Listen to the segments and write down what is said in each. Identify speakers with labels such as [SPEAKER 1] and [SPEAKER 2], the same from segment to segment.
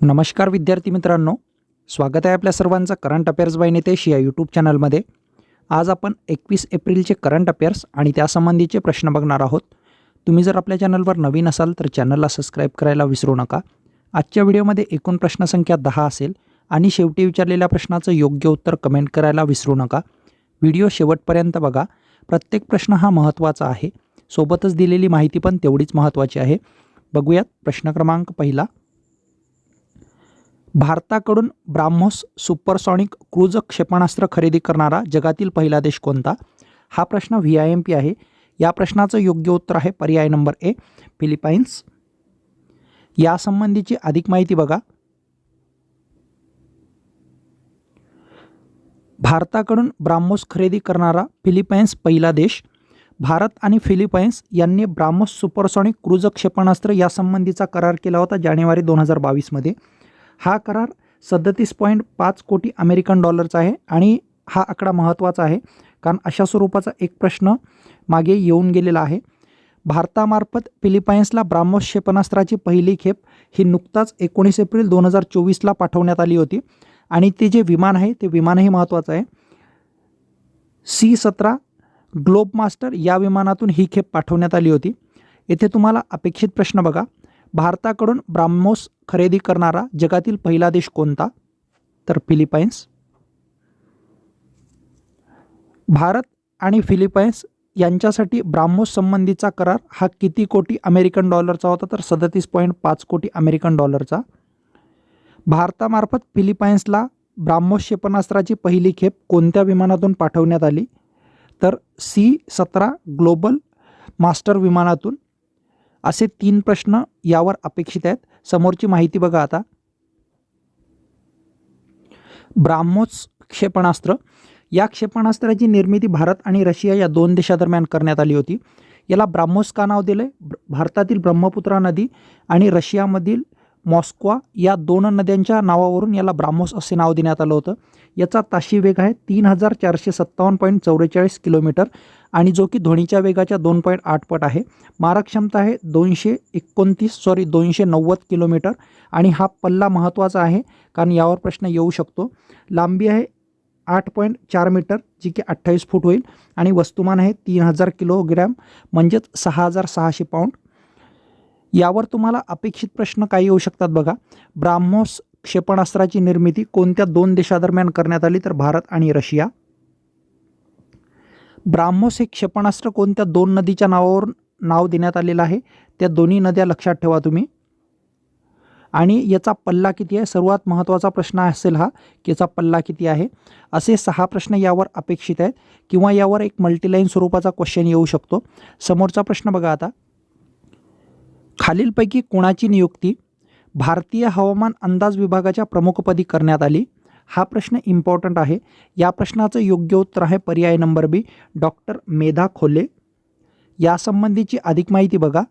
[SPEAKER 1] नमस्कार विद्यार्थी मित्रांनो स्वागत आहे आपल्या सर्वांचं करंट अफेअर्स बाय नितेश या यूट्यूब चॅनलमध्ये. आज आपण एकवीस एप्रिलचे करंट अफेअर्स आणि त्यासंबंधीचे प्रश्न बघणार आहोत. तुम्ही जर आपल्या चॅनलवर नवीन असाल तर चॅनलला सबस्क्राईब करायला विसरू नका. आजच्या व्हिडिओमध्ये एकूण प्रश्नसंख्या दहा असेल आणि शेवटी विचारलेल्या प्रश्नाचं योग्य उत्तर कमेंट करायला विसरू नका. व्हिडिओ शेवटपर्यंत बघा. प्रत्येक प्रश्न हा महत्त्वाचा आहे. सोबतच दिलेली माहिती पण तेवढीच महत्त्वाची आहे. बघूयात प्रश्न क्रमांक पहिला. भारताकडून ब्राह्मोस सुपरसॉनिक क्रूज क्षेपणास्त्र खरेदी करणारा जगातील पहिला देश कोणता? हा प्रश्न व्ही आय एम पी आहे. या प्रश्नाचं योग्य उत्तर आहे पर्याय नंबर ए फिलिपाईन्स. यासंबंधीची अधिक माहिती बघा. भारताकडून ब्राह्मोस खरेदी करणारा फिलिपाईन्स पहिला देश भारत आणि फिलिपाईन्स यांनी ब्राह्मोस सुपरसॉनिक क्रूज क्षेपणास्त्र यासंबंधीचा करार केला होता जानेवारी दोन हजार बावीसमध्ये हा करार सदतीस पॉईंट पाच कोटी अमेरिकन डॉलरचा आहे आणि हा आकडा महत्त्वाचा आहे कारण अशा स्वरूपाचा एक प्रश्न मागे येऊन गेलेला आहे. भारतामार्फत फिलिपाईन्सला ब्राह्मोस क्षेपणास्त्राची पहिली खेप ही नुकताच एकोणीस एप्रिल दोन हजार चोवीसला पाठवण्यात आली होती. आणि ते जे विमान आहे ते विमानही महत्त्वाचं आहे. सी सतरा ग्लोब मास्टर या विमानातून ही खेप पाठवण्यात आली होती. येथे तुम्हाला अपेक्षित प्रश्न बघा. भारताकडून ब्राह्मोस खरेदी करणारा जगातील पहिला देश कोणता? तर फिलिपाईन्स. भारत आणि फिलिपाईन्स यांच्यासाठी ब्राह्मोस संबंधीचा करार हा किती कोटी अमेरिकन डॉलरचा होता? तर सदतीस पॉईंट पाच कोटी अमेरिकन डॉलरचा. भारतामार्फत फिलिपाईन्सला ब्राह्मोस क्षेपणास्त्राची पहिली खेप कोणत्या विमानातून पाठवण्यात आली? तर सी सतरा ग्लोबल मास्टर विमानातून. असे तीन प्रश्न यावर अपेक्षित आहेत. समोरची माहिती बघा आता. ब्राह्मोस क्षेपणास्त्र. या क्षेपणास्त्राची निर्मिती भारत आणि रशिया या दोन देशादरम्यान करण्यात आली होती. याला ब्राह्मोस का नाव दिलं आहे भारतातील ब्रह्मपुत्रा नदी आणि रशियामधील मॉस्क्वा या दोन नद्यांच्या नावावरून याला ब्राह्मोस असे नाव देण्यात आलं होतं. याचा ताशी वेग आहे तीन हजार चारशे सत्तावन्न पॉईंट चौवेचाळीस किलोमीटर आणि जो की ध्वनीच्या वेगाच्या दोन पॉईंट आठ पट आहे. मारक क्षमता आहे दोनशे एकोणतीस सॉरी दोनशे नव्वद किलोमीटर आणि हा पल्ला महत्त्वाचा आहे कारण यावर प्रश्न येऊ शकतो. लांबी आहे आठ पॉईंट चार मीटर जी की अठ्ठावीस फूट होईल आणि वस्तुमान आहे तीन हजार किलोग्रॅम म्हणजेच सहा हजार सहाशे पाऊंड यावर तुम्हाला अपेक्षित प्रश्न काय येऊ शकतात बघा. ब्राह्मोस क्षेपणास्त्राची निर्मिती कोणत्या दोन देशादरम्यान करण्यात आली तर भारत आणि रशिया? ब्राह्मोस हे क्षेपणास्त्र कोणत्या दोन नदीच्या नावावर नाव देण्यात आलेलं आहे? त्या दोन्ही नद्या लक्षात ठेवा तुम्ही. आणि याचा पल्ला किती आहे? सर्वात महत्त्वाचा प्रश्न असेल हा की याचा पल्ला किती आहे? असे सहा प्रश्न यावर अपेक्षित आहेत. किंवा यावर एक मल्टीलाईन स्वरूपाचा क्वेश्चन येऊ शकतो. समोरचा प्रश्न बघा आता. खालीलपैकी कोणाची नियुक्ती भारतीय हवामान अंदाज विभागाच्या प्रमुखपदी करण्यात आली? हा प्रश्न इम्पॉर्टंट आहे. या प्रश्नाचं योग्य उत्तर आहे पर्याय नंबर बी डॉक्टर मेधा खोले. यासंबंधीची अधिक माहिती बघा.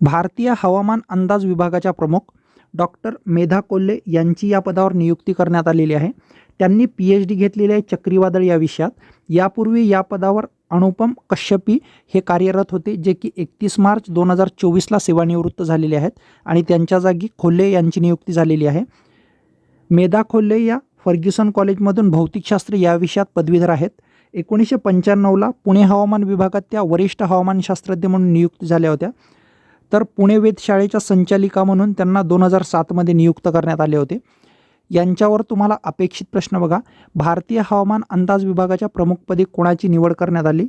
[SPEAKER 1] भारतीय हवामान अंदाज विभागाच्या प्रमुख डॉक्टर मेधा कोल्हे यांची या पदावर नियुक्ती करण्यात आलेली आहे. त्यांनी पी एच डी घेतलेली आहे चक्रीवादळ या विषयात. यापूर्वी या पदावर अनुपम कश्यपी हे कार्यरत होते जे की एकतीस मार्च दोन हजार चोवीसला सेवानिवृत्त झालेले आहेत आणि त्यांच्या जागी खोल्ले यांची नियुक्ती झालेली आहे. मेधा खोल्ले या फर्ग्युसन कॉलेजमधून भौतिकशास्त्र या विषयात पदवीधर आहेत. एकोणीसशे पंच्याण्णवला पुणे हवामान विभागात त्या वरिष्ठ हवामानशास्त्रज्ञ म्हणून नियुक्त झाल्या होत्या. तर पुणे वेधशाळेच्या संचालिका म्हणून त्यांना दोन हजार सातमध्ये नियुक्त करण्यात आले होते. यांच्यावर तुम्हाला अपेक्षित प्रश्न बघा. भारतीय हवामान अंदाज विभागाच्या प्रमुखपदी कोणाची निवड करण्यात आली?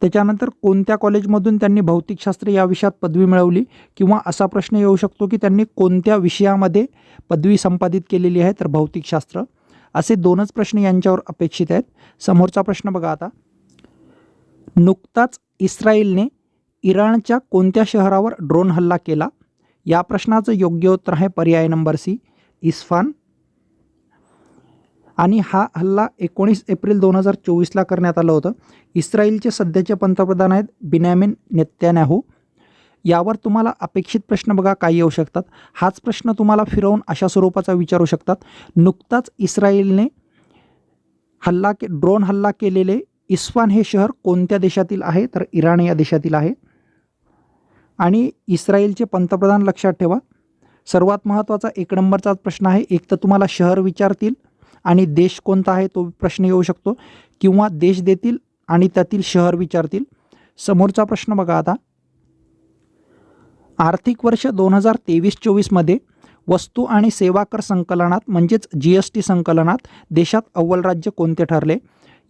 [SPEAKER 1] त्याच्यानंतर कोणत्या कॉलेजमधून त्यांनी भौतिकशास्त्र या विषयात पदवी मिळवली? किंवा असा प्रश्न येऊ शकतो की त्यांनी कोणत्या विषयामध्ये पदवी संपादित केलेली आहे तर भौतिकशास्त्र? असे दोनच प्रश्न यांच्यावर अपेक्षित आहेत. समोरचा प्रश्न बघा आता. नुकताच इस्रायलने इराणच्या कोणत्या शहरावर ड्रोन हल्ला केला? या प्रश्नाचं योग्य उत्तर आहे पर्याय नंबर सी इस्फान. आणि हा हल्ला एकोणीस एप्रिल दोन हजार चोवीसला करण्यात आलं होतं. इस्रायलचे सध्याचे पंतप्रधान आहेत बिनॅमिन नेत्यान्याहू यावर तुम्हाला अपेक्षित प्रश्न बघा काय येऊ शकतात. हाच प्रश्न तुम्हाला फिरवून अशा स्वरूपाचा विचारू शकतात. नुकताच इस्रायलने हल्ला के ड्रोन हल्ला केलेले इस्फान हे शहर कोणत्या देशातील आहे? तर इराण या देशातील आहे. आणि इस्रायलचे पंतप्रधान लक्षात ठेवा. सर्वात महत्त्वाचा एक नंबरचाच प्रश्न आहे एक तर तुम्हाला शहर विचारतील आणि देश कोणता आहे तो प्रश्न येऊ शकतो किंवा देश देतील आणि त्यातील शहर विचारतील. समोरचा प्रश्न बघा आता. आर्थिक वर्ष दोन हजार तेवीस चोवीसमध्ये वस्तू आणि सेवा कर संकलनात म्हणजेच जी एस टी संकलनात देशात अव्वल राज्य कोणते ठरले?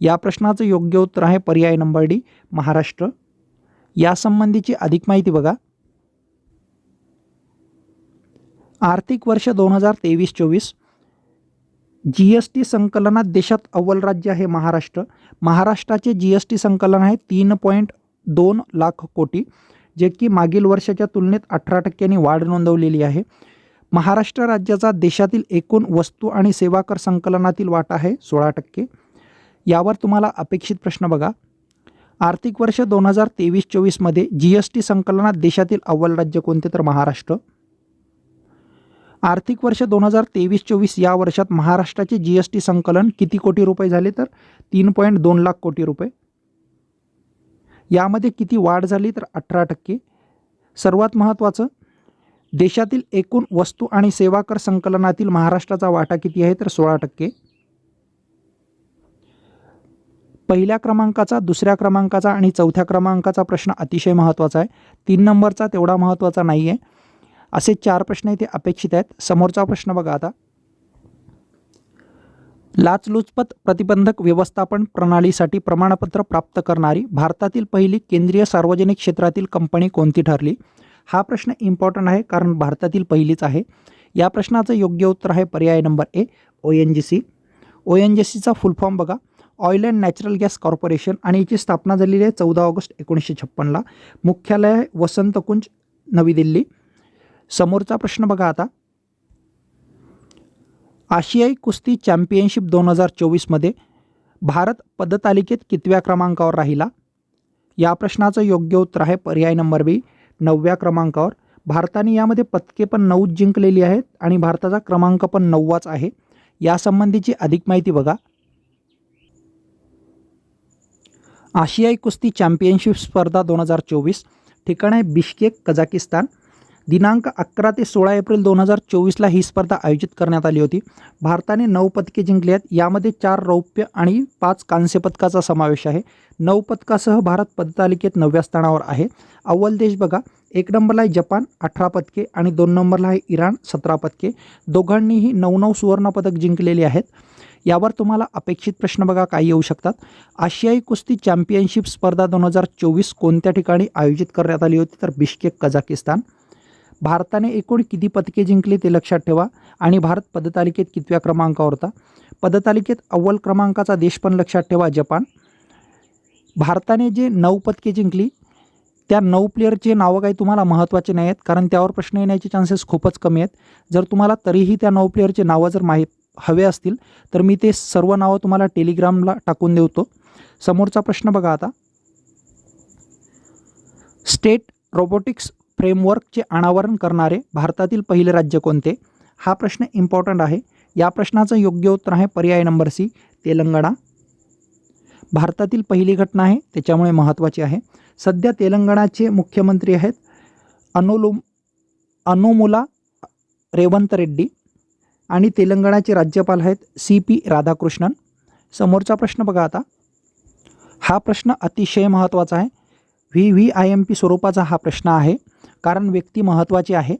[SPEAKER 1] या प्रश्नाचं योग्य उत्तर आहे पर्याय नंबर डी महाराष्ट्र. यासंबंधीची अधिक माहिती बघा. आर्थिक वर्ष दोन हजार तेवीस चोवीस. जी एस टी संकलनात देशात अव्वल राज्य आहे महाराष्ट्र. महाराष्ट्राचे जी एस टी संकलन आहे तीन पॉईंट दोन लाख कोटी जे की मागील वर्षाच्या तुलनेत अठरा टक्क्यांनी वाढ नोंदवलेली आहे. महाराष्ट्र राज्याचा देशातील एकूण वस्तू आणि सेवा कर संकलनातील वाटा आहे सोळा टक्के. यावर तुम्हाला अपेक्षित प्रश्न बघा. आर्थिक वर्ष दोन हजार तेवीस चोवीसमध्ये जी एस टी संकलनात देशातील अव्वल राज्य कोणते तर महाराष्ट्र. आर्थिक वर्ष दोन हजार तेवीस चोवीस या वर्षात महाराष्ट्राचे जी एस टी संकलन किती कोटी रुपये झाले तर? तीन पॉईंट दोन लाख कोटी रुपये. यामध्ये किती वाढ झाली तर? अठरा टक्के. सर्वात महत्त्वाचं देशातील एकूण वस्तू आणि सेवा कर संकलनातील महाराष्ट्राचा वाटा किती आहे तर? सोळा टक्के. पहिल्या क्रमांकाचा दुसऱ्या क्रमांकाचा आणि चौथ्या क्रमांकाचा प्रश्न अतिशय महत्त्वाचा आहे. तीन नंबरचा तेवढा महत्त्वाचा नाही आहे. असे चार प्रश्न इथे अपेक्षित आहेत. समोरचा प्रश्न बघा आता. लाचलुचपत प्रतिबंधक व्यवस्थापन प्रणालीसाठी प्रमाणपत्र प्राप्त करणारी भारतातील पहिली केंद्रीय सार्वजनिक क्षेत्रातील कंपनी कोणती ठरली? हा प्रश्न इम्पॉर्टंट आहे कारण भारतातील पहिलीच आहे. या प्रश्नाचं योग्य उत्तर आहे पर्याय number A O N G C O N G सीचा फुल फॉर्म बघा. Oil and natural gas corporation आणि याची स्थापना झालेली आहे चौदा ऑगस्ट एकोणीसशे छप्पनला. मुख्यालय आहे वसंतकुंज नवी दिल्ली. समोरचा प्रश्न बघा आता. आशियाई कुस्ती चॅम्पियनशिप दोन हजार चोवीसमध्ये भारत पदतालिकेत कितव्या क्रमांकावर राहिला? या प्रश्नाचं योग्य उत्तर आहे पर्याय नंबर बी नवव्या क्रमांकावर. भारताने यामध्ये पदके पण नऊ जिंकलेली आहेत आणि भारताचा क्रमांक पण नववाच आहे. यासंबंधीची अधिक माहिती बघा. आशियाई कुस्ती चॅम्पियनशिप स्पर्धा दोन हजार चोवीस ठिकाण आहे बिश्केक कझाकिस्तान. दिनांक अकरा ते सोळा एप्रिल दोन हजार चोवीसला ही स्पर्धा आयोजित करण्यात आली होती. भारताने नऊ पदके जिंकली आहेत यामध्ये चार रौप्य आणि पाच कांस्य पदकाचा समावेश आहे. नऊ पदकासह भारत पदतालिकेत नवव्या स्थानावर आहे. अव्वल देश बघा. एक नंबरला आहे जपान अठरा पदके आणि दोन नंबरला आहे इराण सतरा पदके. दोघांनीही नऊ नऊ सुवर्णपदक जिंकलेली आहेत. यावर तुम्हाला अपेक्षित प्रश्न बघा काय येऊ शकतात. आशियाई कुस्ती चॅम्पियनशिप स्पर्धा दोन हजार चोवीस कोणत्या ठिकाणी आयोजित करण्यात आली होती? तर बिश्केक कझाकिस्तान. भारताने एकूण किती पदके जिंकली ते लक्षात ठेवा. आणि भारत पदतालिकेत कितव्या क्रमांकावर होता? पदतालिकेत अव्वल क्रमांकाचा देश पण लक्षात ठेवा जपान. भारताने जे नऊ पदके जिंकली त्या नऊ प्लेअरचे नावं काही तुम्हाला महत्त्वाचे नाही आहेत कारण त्यावर प्रश्न येण्याचे चान्सेस खूपच कमी आहेत. जर तुम्हाला तरीही त्या नऊ प्लेअरचे नावं जर माहीत हवे असतील तर मी ते सर्व नावं तुम्हाला टेलिग्रामला टाकून देवतो समोरचा प्रश्न बघा आता. स्टेट रोबोटिक्स फ्रेमवर्कचे अनावरण करणारे भारतातील पहिले राज्य कोणते? हा प्रश्न इम्पॉर्टंट आहे. या प्रश्नाचं योग्य उत्तर आहे पर्याय नंबर सी तेलंगणा. भारतातील पहिली घटना आहे त्याच्यामुळे महत्त्वाची आहे. सध्या तेलंगणाचे मुख्यमंत्री आहेत अनुलुम अनुमुला रेवंत रेड्डी. आणि तेलंगणाचे राज्यपाल आहेत सी पी राधाकृष्णन. समोरचा प्रश्न बघा आता. हा प्रश्न अतिशय महत्त्वाचा आहे. V V I M P स्वरूपाचा हा प्रश्न आहे. कारण व्यक्ती महत्त्वाची आहे.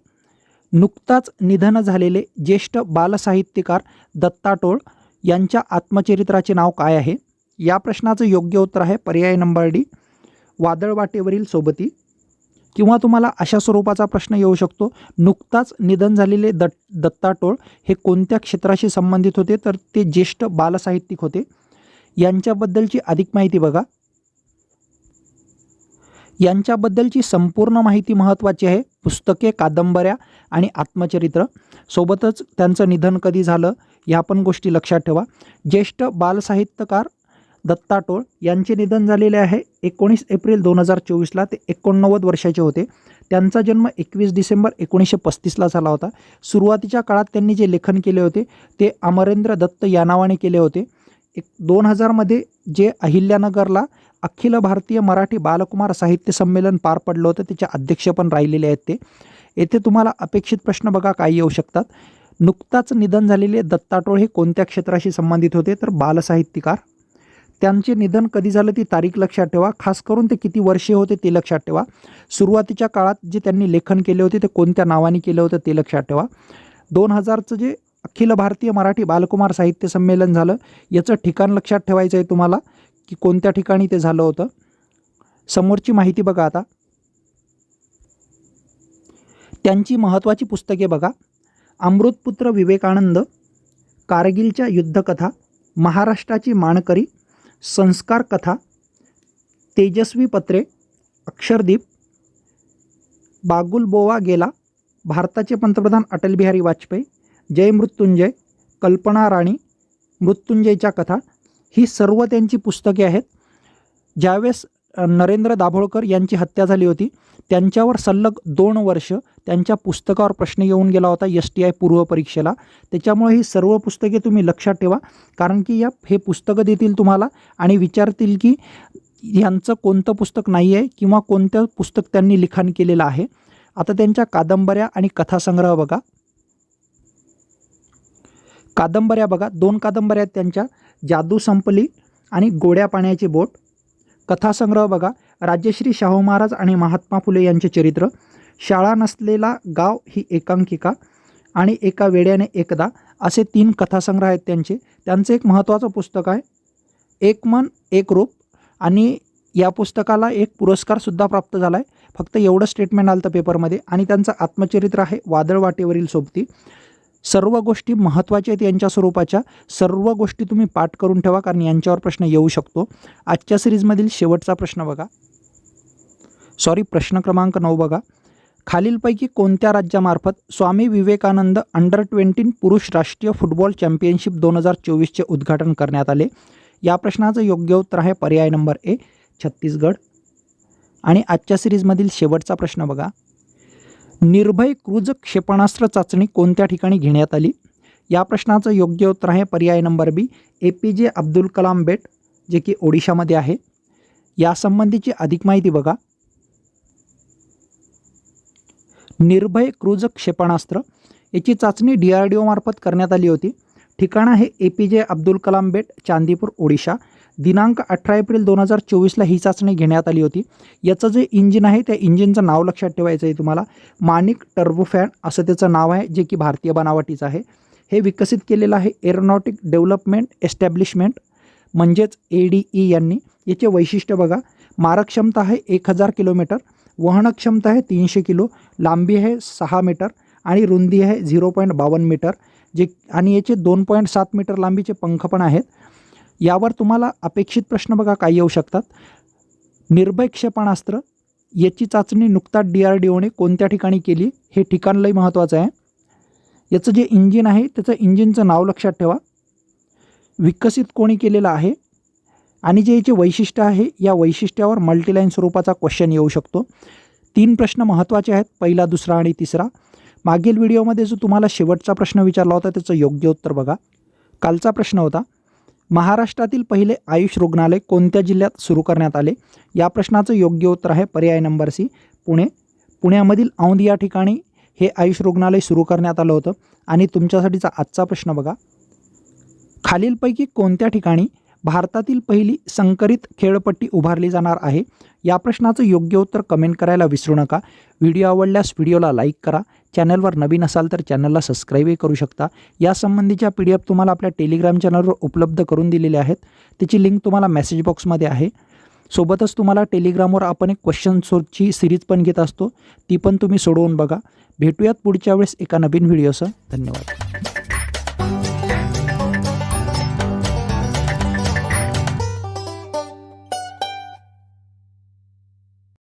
[SPEAKER 1] नुकताच निधन झालेले ज्येष्ठ बालसाहित्यकार दत्ता टोळ यांच्या आत्मचरित्राचे नाव काय आहे? या प्रश्नाचं योग्य उत्तर आहे पर्याय नंबर डी. वादळवाटेवरील सोबती. किंवा तुम्हाला अशा स्वरूपाचा प्रश्न येऊ शकतो. नुकताच निधन झालेले दत् दत्ताटोळ हे कोणत्या क्षेत्राशी संबंधित होते? तर ते ज्येष्ठ बालसाहित्यिक होते. यांच्याबद्दलची अधिक माहिती बघा. यांच्याबद्दलची संपूर्ण माहिती महत्त्वाची आहे. पुस्तके कादंबऱ्या आणि आत्मचरित्र. सोबतच त्यांचं निधन कधी झालं? ह्या पण गोष्टी लक्षात ठेवा. ज्येष्ठ बालसाहित्यकार दत्ता टोळ यांचे निधन झालेले आहे. एकोणीस एप्रिल दोन हजार चोवीसला ते एकोणनव्वद वर्षाचे होते. त्यांचा जन्म एकवीस डिसेंबर एकोणीसशे पस्तीसला झाला होता. सुरुवातीच्या काळात त्यांनी जे लेखन केले होते ते अमरेंद्र दत्त या नावाने केले होते. एक दोन हजारमध्ये जे अहिल्यानगरला अखिल भारतीय मराठी बालकुमार साहित्य संमेलन पार पडलं होतं त्याचे अध्यक्ष पण राहिलेले आहेत ते. येथे तुम्हाला अपेक्षित प्रश्न बघा काय येऊ शकतात. नुकताच निधन झालेले दत्ताटोळ हे कोणत्या क्षेत्राशी संबंधित होते? तर बालसाहित्यकार त्यांचे निधन कधी झालं ती तारीख लक्षात ठेवा. खास करून ते किती वर्षे होते ते लक्षात ठेवा. सुरुवातीच्या काळात जे त्यांनी लेखन केले होते ते कोणत्या नावाने केलं होतं ते लक्षात ठेवा. दोन हजारचं जे अखिल भारतीय मराठी बालकुमार साहित्य संमेलन झालं याचं ठिकाण लक्षात ठेवायचं आहे तुम्हाला की कोणत्या ठिकाणी ते झालं होतं. समोरची माहिती बघा आता. त्यांची महत्त्वाची पुस्तके बघा. अमृतपुत्र विवेकानंद कारगिलच्या युद्धकथा महाराष्ट्राची माणकरी संस्कार कथा तेजस्वी पत्रे अक्षरदीप बागुलबोवा गेला भारताचे पंतप्रधान अटल बिहारी वाजपेयी जय मृत्युंजय कल्पना राणी मृत्युंजयच्या कथा ही सर्व त्यांची पुस्तके आहेत. ज्यावेळेस नरेंद्र दाभोळकर यांची हत्या झाली होती. त्यांच्यावर सलग दोन वर्ष त्यांच्या पुस्तकावर प्रश्न येऊन गेला होता एस टी आय पूर्व परीक्षेला. त्याच्यामुळे ही सर्व पुस्तके तुम्ही लक्षात ठेवा कारण की या हे पुस्तकं देतील तुम्हाला आणि विचारतील की यांचं कोणतं पुस्तक नाही आहे किंवा कोणतं पुस्तक त्यांनी लिखाण केलेलं आहे. आता त्यांच्या कादंबऱ्या आणि कथासंग्रह बघा. कादंबऱ्या बघा. दोन कादंबऱ्या आहेत त्यांच्या. जादू संपली आणि गोड्या पाण्याची बोट. कथासंग्रह बघा. राज्यश्री शाहू महाराज आणि महात्मा फुले यांचे चरित्र. शाळा नसलेला गाव ही एकांकिका आणि एका वेड्याने एकदा असे तीन कथासंग्रह आहेत त्यांचे. त्यांचं एक महत्त्वाचं पुस्तक आहे. एक मन एक रूप आणि या पुस्तकाला एक पुरस्कारसुद्धा प्राप्त झाला आहे फक्त एवढं स्टेटमेंट आलं तर पेपरमध्ये आणि त्यांचं आत्मचरित्र आहे वादळ वाटेवरील सोबती. सर्व गोष्टी महत्त्वाच्या आहेत यांच्या स्वरूपाच्या. सर्व गोष्टी तुम्ही पाठ करून ठेवा कारण यांच्यावर प्रश्न येऊ शकतो. आजच्या सिरीजमधील शेवटचा प्रश्न बघा. सॉरी प्रश्न क्रमांक नऊ बघा. खालीलपैकी कोणत्या राज्यामार्फत स्वामी विवेकानंद अंडर ट्वेंटीन पुरुष राष्ट्रीय फुटबॉल चॅम्पियनशिप दोन हजार चोवीसचे उद्घाटन करण्यात आले? या प्रश्नाचं योग्य उत्तर आहे पर्याय नंबर ए छत्तीसगड. आणि आजच्या सिरीजमधील शेवटचा प्रश्न बघा. निर्भय क्रूज क्षेपणास्त्र चाचणी कोणत्या ठिकाणी घेण्यात आली? या प्रश्नाचं योग्य उत्तर आहे पर्याय नंबर बी ए पी जे अब्दुल कलाम बेट जे की ओडिशामध्ये आहे. यासंबंधीची अधिक माहिती बघा. निर्भय क्रूज क्षेपणास्त्र याची चाचणी डी आर डी ओमार्फत करण्यात आली होती. ठिकाण आहे ए पी जे अब्दुल कलाम बेट चांदीपूर ओडिशा. दिनांक अठरा एप्रिल दोन हजार चोवीसला ही चाचणी घेण्यात आली होती. याचं जे इंजिन आहे त्या इंजिनचं नाव लक्षात ठेवायचं आहे तुम्हाला. माणिक टर्बोफॅन असं त्याचं नाव आहे जे की भारतीय बनावटीचं आहे. हे विकसित केलेलं आहे एरोनॉटिक डेव्हलपमेंट एस्टॅब्लिशमेंट म्हणजेच ए डी ई यांनी. याचे वैशिष्ट्य बघा मारक क्षमता आहे एक हजार किलोमीटर वहनक्षमता आहे तीनशे किलो लांबी आहे सहा मीटर आणि रुंदी आहे झिरो पॉईंट बावन्न मीटर. जे आणि याचे दोन पॉईंट सात मीटर लांबीचे पंख पण आहेत. यावर तुम्हाला अपेक्षित प्रश्न बघा काय येऊ शकतात. निर्भय क्षेपणास्त्र याची चाचणी नुकताच डी आर डी ओने कोणत्या ठिकाणी केली हे ठिकाण लई महत्त्वाचं आहे. याचं जे इंजिन आहे त्याचं इंजिनचं नाव लक्षात ठेवा. विकसित कोणी केलेलं आहे आणि जे याचे वैशिष्ट्य आहे या वैशिष्ट्यावर मल्टीलाईन स्वरूपाचा क्वेश्चन येऊ शकतो. तीन प्रश्न महत्त्वाचे आहेत पहिला दुसरा आणि तिसरा. मागील व्हिडिओमध्ये जो तुम्हाला शेवटचा प्रश्न विचारला होता त्याचं योग्य उत्तर बघा. कालचा प्रश्न होता महाराष्ट्रातील पहिले आयुष रुग्णालय कोणत्या जिल्ह्यात सुरू करण्यात आले? या प्रश्नाचं योग्य उत्तर आहे पर्याय नंबर सी पुणे. पुण्यामधील औंध या ठिकाणी हे आयुष रुग्णालय सुरू करण्यात आलं होतं. आणि तुमच्यासाठीचा आजचा प्रश्न बघा. खालीलपैकी कोणत्या ठिकाणी भारतातील पहिली संकरित खेळपट्टी उभारली जाणार आहे. या प्रश्नाचं योग्य उत्तर कमेंट करायला विसरू नका. व्हिडिओ आवडल्यास व्हिडिओला लाईक करा. चॅनलवर नवीन असाल तर चॅनलला सबस्क्राईबही करू शकता. यासंबंधीच्या पी डी एफ तुम्हाला आपल्या टेलिग्राम चॅनलवर उपलब्ध करून दिलेले आहेत. त्याची लिंक तुम्हाला मेसेज बॉक्समध्ये आहे. सोबतच तुम्हाला टेलिग्रामवर आपण एक क्वेश्चन सोची सिरीज पण घेत असतो. ती पण तुम्ही सोडवून बघा. भेटूयात पुढच्या वेळेस एका नवीन व्हिडिओसह धन्यवाद.